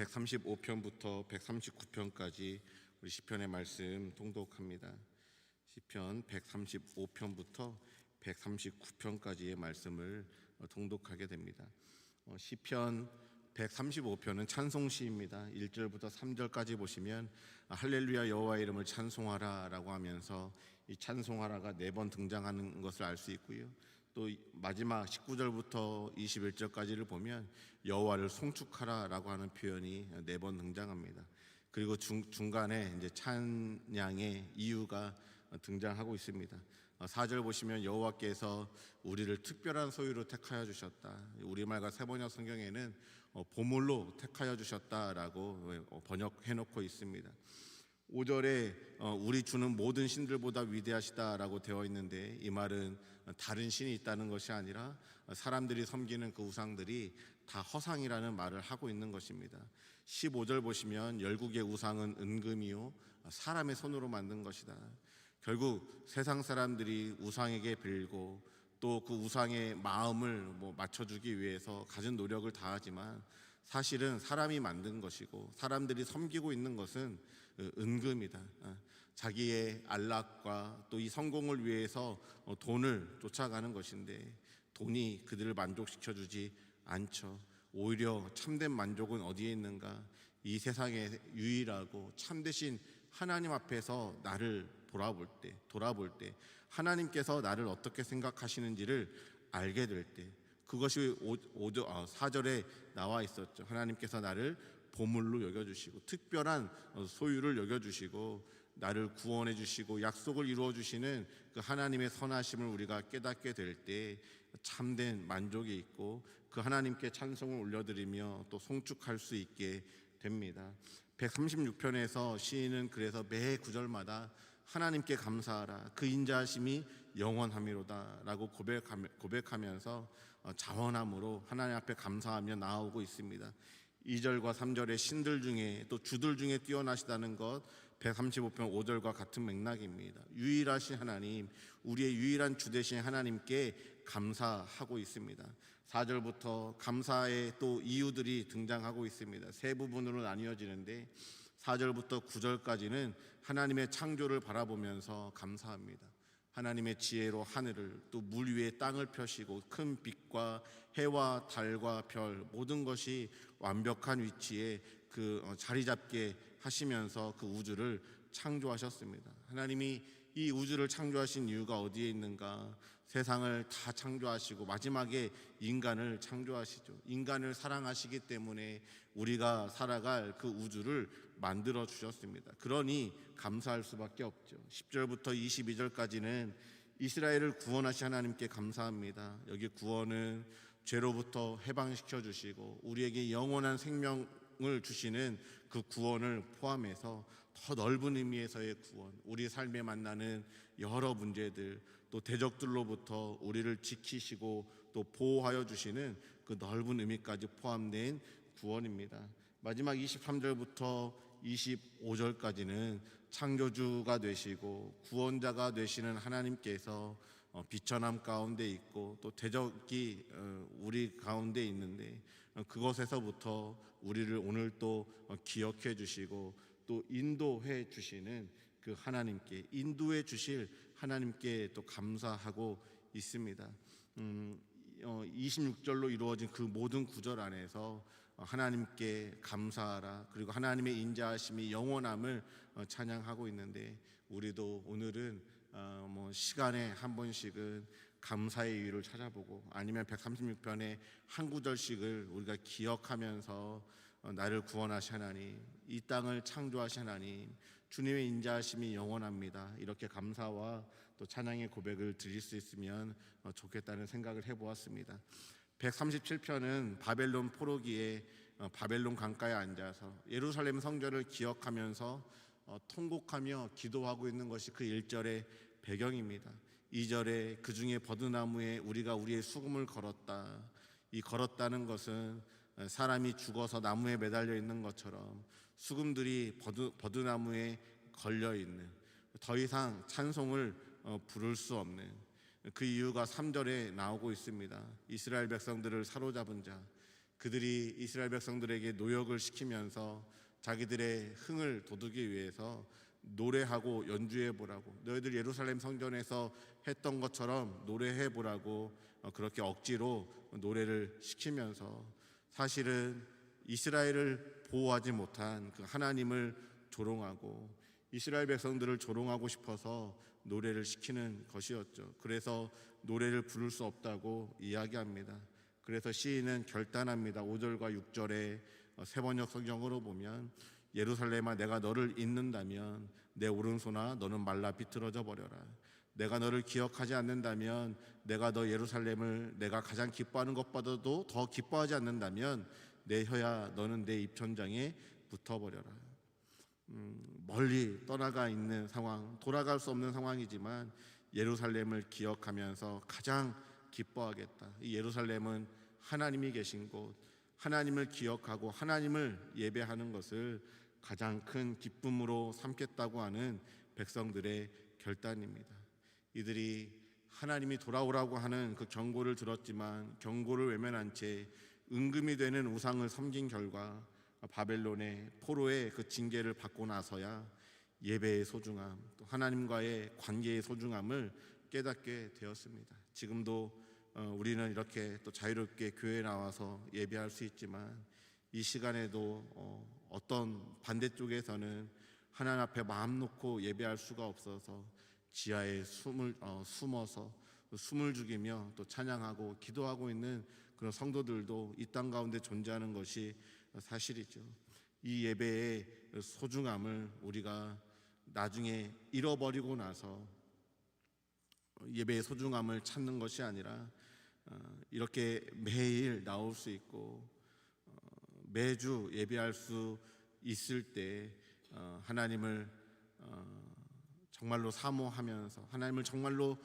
135편부터 139편까지 우리 시편의 말씀 통독합니다. 시편 135편부터 139편까지의 말씀을 어, 통독하게 됩니다. 어, 시편 135편은 찬송시입니다. 1절부터 3절까지 보시면 아, 할렐루야 여호와 이름을 찬송하라라고 하면서 이 찬송하라가 네 번 등장하는 것을 알 수 있고요. 또 이- 마지막 19절부터 21절까지를 보면 여호와를 송축하라라고 하는 표현이 네 번 등장합니다. 그리고 중, 중간에 이제 찬양의 이유가 등장하고 있습니다. 4절 보시면 여호와께서 우리를 특별한 소유로 택하여 주셨다. 우리말과 세번역 성경에는 어, 보물로 택하여 주셨다라고 어, 번역해 놓고 있습니다. 5절에 어, 우리 주는 모든 신들보다 위대하시다라고 되어 있는데 이 말은 다른 신이 있다는 것이 아니라 사람들이 섬기는 그 우상들이 다 허상이라는 말을 하고 있는 것입니다. 15절 보시면 열국의 우상은 은금이요 사람의 손으로 만든 것이다. 결국 세상 사람들이 우상에게 빌고 또 그 우상의 마음을 뭐 맞춰주기 위해서 가진 노력을 다하지만 사실은 사람이 만든 것이고 사람들이 섬기고 있는 것은 어, 은금이다. 어, 자기의 안락과 또 이 성공을 위해서 어, 돈을 쫓아가는 것인데 돈이 그들을 만족시켜 주지 않죠. 오히려 참된 만족은 어디에 있는가? 이 세상에 유일하고 참되신 하나님 앞에서 나를 돌아볼 때, 돌아볼 때 하나님께서 나를 어떻게 생각하시는지를 알게 될 때, 그것이 5절, 4절에 나와 있었죠. 하나님께서 나를 보물로 여겨주시고 특별한 어, 소유를 여겨주시고 나를 구원해 주시고 약속을 이루어 주시는 그 하나님의 선하심을 우리가 깨닫게 될 때 참된 만족이 있고 그 하나님께 찬송을 올려드리며 또 송축할 수 있게 됩니다. 136편에서 시인은 그래서 매 구절마다 하나님께 감사하라 그 인자하심이 영원함이로다라고 고백하면서 어, 자원함으로 하나님 앞에 감사하며 나아오고 있습니다. 2절과 3절의 신들 중에 또 주들 중에 뛰어나시다는 것 135편 5절과 같은 맥락입니다. 유일하신 하나님, 우리의 유일한 주 되신 하나님께 감사하고 있습니다. 4절부터 감사의 또 이유들이 등장하고 있습니다. 세 부분으로 나뉘어지는데 4절부터 9절까지는 하나님의 창조를 바라보면서 감사합니다. 하나님의 지혜로 하늘을 또 물 위에 땅을 펴시고 큰 빛과 해와 달과 별 모든 것이 완벽한 위치에 그 어, 자리 잡게 하시면서 그 우주를 창조하셨습니다. 하나님이 이 우주를 창조하신 이유가 어디에 있는가? 세상을 다 창조하시고 마지막에 인간을 창조하시죠. 인간을 사랑하시기 때문에 우리가 살아갈 그 우주를 만들어 주셨습니다. 그러니 감사할 수밖에 없죠. 10절부터 22절까지는 이스라엘을 구원하신 하나님께 감사합니다. 여기 구원은 죄로부터 해방시켜 주시고 우리에게 영원한 생명을 주시는 그 구원을 포함해서 더 넓은 의미에서의 구원, 우리 삶에 만나는 여러 문제들, 또 대적들로부터 우리를 지키시고 또 보호하여 주시는 그 넓은 의미까지 포함된 구원입니다. 마지막 23절부터 25절까지는 창조주가 되시고 구원자가 되시는 하나님께서 어, 비천함 가운데 있고 또 대적이 어, 우리 가운데 있는데 어, 그것에서부터 우리를 오늘 또 어, 기억해 주시고 또 인도해 주시는 그 하나님께 인도해 주실 하나님께 또 감사하고 있습니다. 음, 어, 26절로 이루어진 그 모든 구절 안에서 어, 하나님께 감사하라 그리고 하나님의 인자하심이 영원함을 어, 찬양하고 있는데 우리도 오늘은 어, 뭐 시간에 한 번씩은 감사의 이유를 찾아보고 아니면 136편의 한 구절씩을 우리가 기억하면서 어, 나를 구원하신 하나님, 이 땅을 창조하신 하나님, 주님의 인자하심이 영원합니다. 이렇게 감사와 또 찬양의 고백을 드릴 수 있으면 어, 좋겠다는 생각을 해보았습니다. 137편은 바벨론 포로기에 어, 바벨론 강가에 앉아서 예루살렘 성전을 기억하면서 어, 통곡하며 기도하고 있는 것이 그 1절의 배경입니다. 2절에 그 중에 버드나무에 우리가 우리의 수금을 걸었다. 이 걸었다는 것은 어, 사람이 죽어서 나무에 매달려 있는 것처럼 수금들이 버드, 버드나무에 걸려 있는 더 이상 찬송을 어, 부를 수 없는 그 이유가 3절에 나오고 있습니다. 이스라엘 백성들을 사로잡은 자 그들이 이스라엘 백성들에게 노역을 시키면서 자기들의 흥을 돋우기 위해서 노래하고 연주해 보라고 너희들 예루살렘 성전에서 했던 것처럼 노래해 보라고 어, 그렇게 억지로 노래를 시키면서 사실은 이스라엘을 보호하지 못한 그 하나님을 조롱하고 이스라엘 백성들을 조롱하고 싶어서 노래를 시키는 것이었죠. 그래서 노래를 부를 수 없다고 이야기합니다. 그래서 시인은 결단합니다. 5절과 6절에 어, 세번역 성경으로 보면 예루살렘아 내가 너를 잊는다면 내 오른손아 너는 말라 비틀어져 버려라. 내가 너를 기억하지 않는다면 내가 너 예루살렘을 내가 가장 기뻐하는 것보다도 더 기뻐하지 않는다면 내 혀야 너는 내 입천장에 붙어버려라. 음, 멀리 떠나가 있는 상황, 돌아갈 수 없는 상황이지만 예루살렘을 기억하면서 가장 기뻐하겠다. 이 예루살렘은 하나님이 계신 곳, 하나님을 기억하고 하나님을 예배하는 것을 가장 큰 기쁨으로 삼겠다고 하는 백성들의 결단입니다. 이들이 하나님이 돌아오라고 하는 그 경고를 들었지만 경고를 외면한 채 은금이 되는 우상을 섬긴 결과 바벨론의 포로의 그 징계를 받고 나서야 예배의 소중함, 또 하나님과의 관계의 소중함을 깨닫게 되었습니다. 지금도 어, 우리는 이렇게 또 자유롭게 교회에 나와서 예배할 수 있지만 이 시간에도 어, 어떤 반대쪽에서는 하나님 앞에 마음 놓고 예배할 수가 없어서 지하에 숨을 어, 숨어서 숨을 죽이며 또 찬양하고 기도하고 있는 그런 성도들도 이 땅 가운데 존재하는 것이 사실이죠. 이 예배의 소중함을 우리가 나중에 잃어버리고 나서 예배의 소중함을 찾는 것이 아니라 어, 이렇게 매일 나올 수 있고 어, 매주 예배할 수 있을 때 어, 하나님을 정말로 사모하면서 하나님을 정말로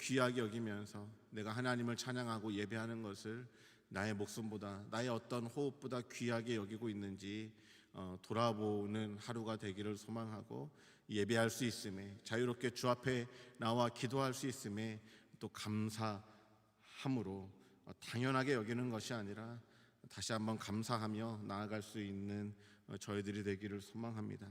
귀하게 여기면서 내가 하나님을 찬양하고 예배하는 것을 나의 목숨보다 나의 어떤 호흡보다 귀하게 여기고 있는지 돌아보는 하루가 되기를 소망하고 예배할 수 있음에 자유롭게 주 앞에 나와 기도할 수 있음에 또 감사함으로 당연하게 여기는 것이 아니라 다시 한번 감사하며 나아갈 수 있는 저희들이 되기를 소망합니다.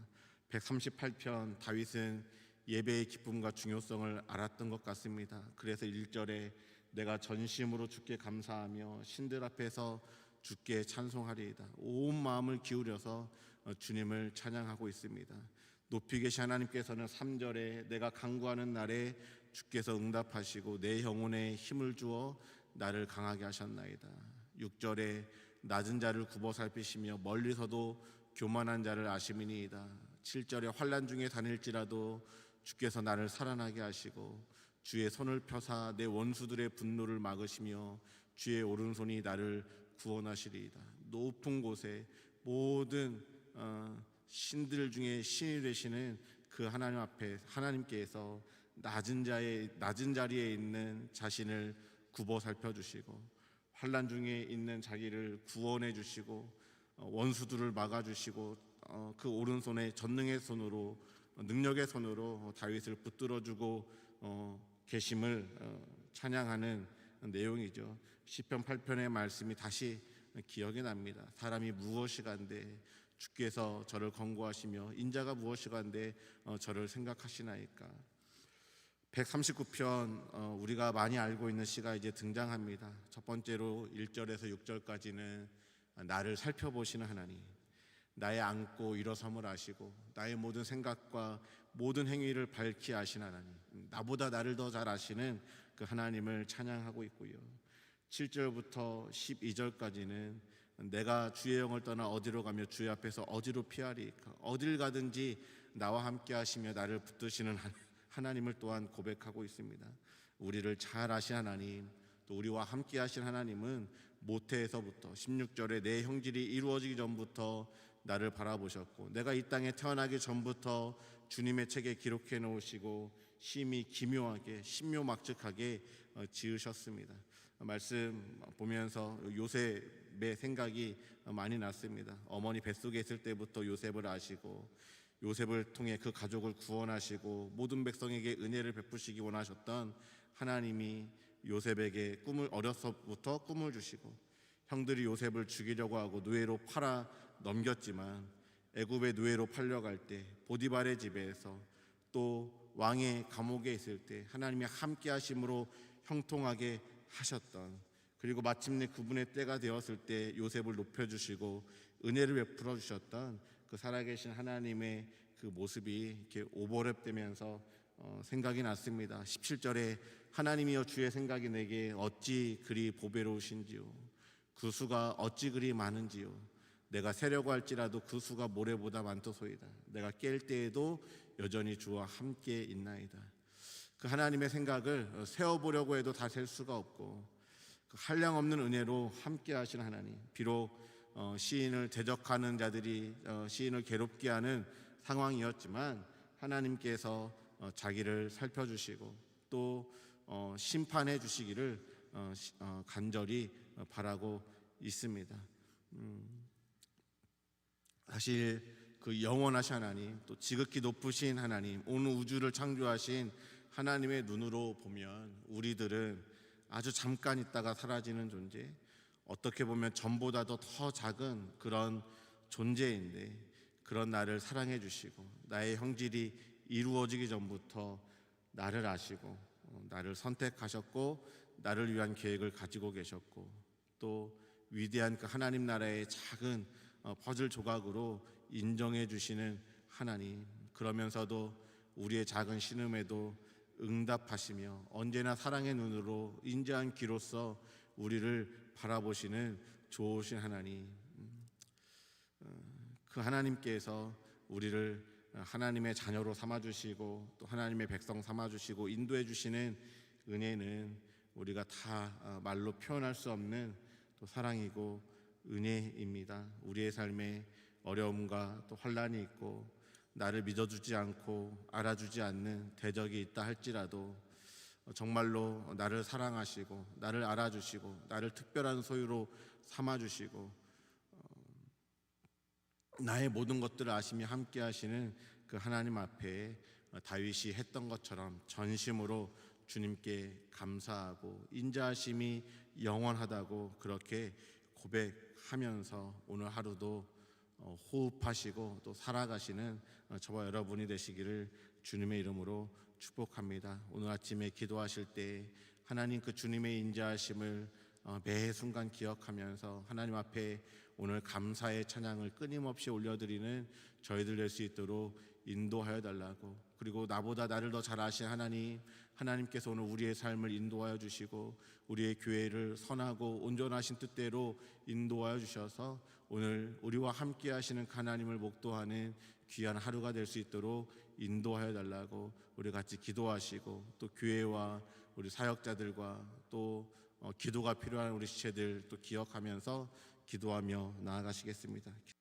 138편 다윗은 예배의 기쁨과 중요성을 알았던 것 같습니다. 그래서 1절에 내가 전심으로 주께 감사하며 신들 앞에서 주께 찬송하리이다. 온 마음을 기울여서 주님을 찬양하고 있습니다. 높이 계신 하나님께서는 3절에 내가 간구하는 날에 주께서 응답하시고 내 영혼에 힘을 주어 나를 강하게 하셨나이다. 6절에 낮은 자를 굽어 살피시며 멀리서도 교만한 자를 아시미니이다. 7절에 환란 중에 다닐지라도 주께서 나를 살아나게 하시고 주의 손을 펴사 내 원수들의 분노를 막으시며 주의 오른손이 나를 구원하시리이다. 높은 곳에 모든 어, 신들 중에 신이 되시는 그 하나님 앞에 하나님께서 낮은 자의 낮은 자리에 있는 자신을 굽어 살펴 주시고 환란 중에 있는 자기를 구원해 주시고 어, 원수들을 막아 주시고 어, 그 오른손에 전능의 손으로 어, 능력의 손으로 다윗을 붙들어 주고 계심을 찬양하는 내용이죠. 시편 8편의 말씀이 다시 기억이 납니다. 사람이 무엇이간데 주께서 저를 권고하시며 인자가 무엇이간데 어, 저를 생각하시나이까. 139편 어, 우리가 많이 알고 있는 시가 이제 등장합니다. 첫 번째로 1절에서 6절까지는 나를 살펴보시는 하나님, 나의 앉고 일어섬을 아시고 나의 모든 생각과 모든 행위를 밝히 아신 하나님, 나보다 나를 더 잘 아시는 그 하나님을 찬양하고 있고요. 7절부터 12절까지는 내가 주의 영을 떠나 어디로 가며 주의 앞에서 어디로 피하리까 어딜 가든지 나와 함께 하시며 나를 붙드시는 하나님을 또한 고백하고 있습니다. 우리를 잘 아신 하나님, 또 우리와 함께 하신 하나님은 모태에서부터 16절에 내 형질이 이루어지기 전부터 나를 바라보셨고 내가 이 땅에 태어나기 전부터 주님의 책에 기록해 놓으시고 심히 기묘하게 신묘막측하게 어, 지으셨습니다. 말씀 보면서 요셉의 생각이 많이 났습니다. 어머니 뱃속에 있을 때부터 요셉을 아시고 요셉을 통해 그 가족을 구원하시고 모든 백성에게 은혜를 베푸시기 원하셨던 하나님이 요셉에게 꿈을 어려서부터 꿈을 주시고 형들이 요셉을 죽이려고 하고 노예로 팔아 넘겼지만 애굽의 노예로 팔려갈 때 보디발의 집에서 또 왕의 감옥에 있을 때 하나님이 함께 하심으로 형통하게 하셨던 그리고 마침내 그분의 때가 되었을 때 요셉을 높여 주시고 은혜를 베풀어 주셨던 그 살아계신 하나님의 그 모습이 이렇게 오버랩되면서 어, 생각이 났습니다. 17절에 하나님이여 주의 생각이 내게 어찌 그리 보배로우신지요 그 수가 어찌 그리 많은지요 내가 세려고 할지라도 그 수가 모래보다 많도소이다. 내가 깰 때에도 여전히 주와 함께 있나이다. 그 하나님의 생각을 어, 세어보려고 해도 다 셀 수가 없고 그 한량 없는 은혜로 함께 하신 하나님 비록 어, 시인을 대적하는 자들이 어, 시인을 괴롭게 하는 상황이었지만 하나님께서 어, 자기를 살펴주시고 또 어, 심판해 주시기를 간절히 어, 바라고 있습니다. 음, 사실 그 영원하신 하나님 또 지극히 높으신 하나님 온 우주를 창조하신 하나님의 눈으로 보면 우리들은 아주 잠깐 있다가 사라지는 존재 어떻게 보면 전보다도 더 작은 그런 존재인데 그런 나를 사랑해 주시고 나의 형질이 이루어지기 전부터 나를 아시고 어, 나를 선택하셨고 나를 위한 계획을 가지고 계셨고 또 위대한 그 하나님 나라의 작은 어, 퍼즐 조각으로 인정해 주시는 하나님 그러면서도 우리의 작은 신음에도 응답하시며 언제나 사랑의 눈으로 인자한 귀로서 우리를 바라보시는 좋으신 하나님. 음, 어, 그 하나님께서 우리를 하나님의 자녀로 삼아 주시고 또 하나님의 백성 삼아 주시고 인도해 주시는 은혜는 우리가 다 어, 말로 표현할 수 없는 또 사랑이고 은혜입니다. 우리의 삶에 어려움과 또 환란이 있고 나를 믿어주지 않고 알아주지 않는 대적이 있다 할지라도 어, 정말로 나를 사랑하시고 나를 알아주시고 나를 특별한 소유로 삼아주시고 나의 모든 것들을 아시며 함께 하시는 그 하나님 앞에 어, 다윗이 했던 것처럼 전심으로 주님께 감사하고 인자하심이 영원하다고 그렇게 고백 하면서 오늘 하루도 어, 호흡하시고 또 살아가시는 어, 저와 여러분이 되시기를 주님의 이름으로 축복합니다. 오늘 아침에 기도하실 때 하나님 그 주님의 인자하심을 어, 매 순간 기억하면서 하나님 앞에 오늘 감사의 찬양을 끊임없이 올려드리는 저희들 될 수 있도록 인도하여 달라고 그리고 나보다 나를 더 잘 아신 하나님 하나님께서 오늘 우리의 삶을 인도하여 주시고 우리의 교회를 선하고 온전하신 뜻대로 인도하여 주셔서 오늘 우리와 함께 하시는 그 하나님을 목도하는 귀한 하루가 될 수 있도록 인도하여 달라고 우리 같이 기도하시고 또 교회와 우리 사역자들과 또 어, 기도가 필요한 우리 지체들 또 기억하면서 기도하며 나아가시겠습니다.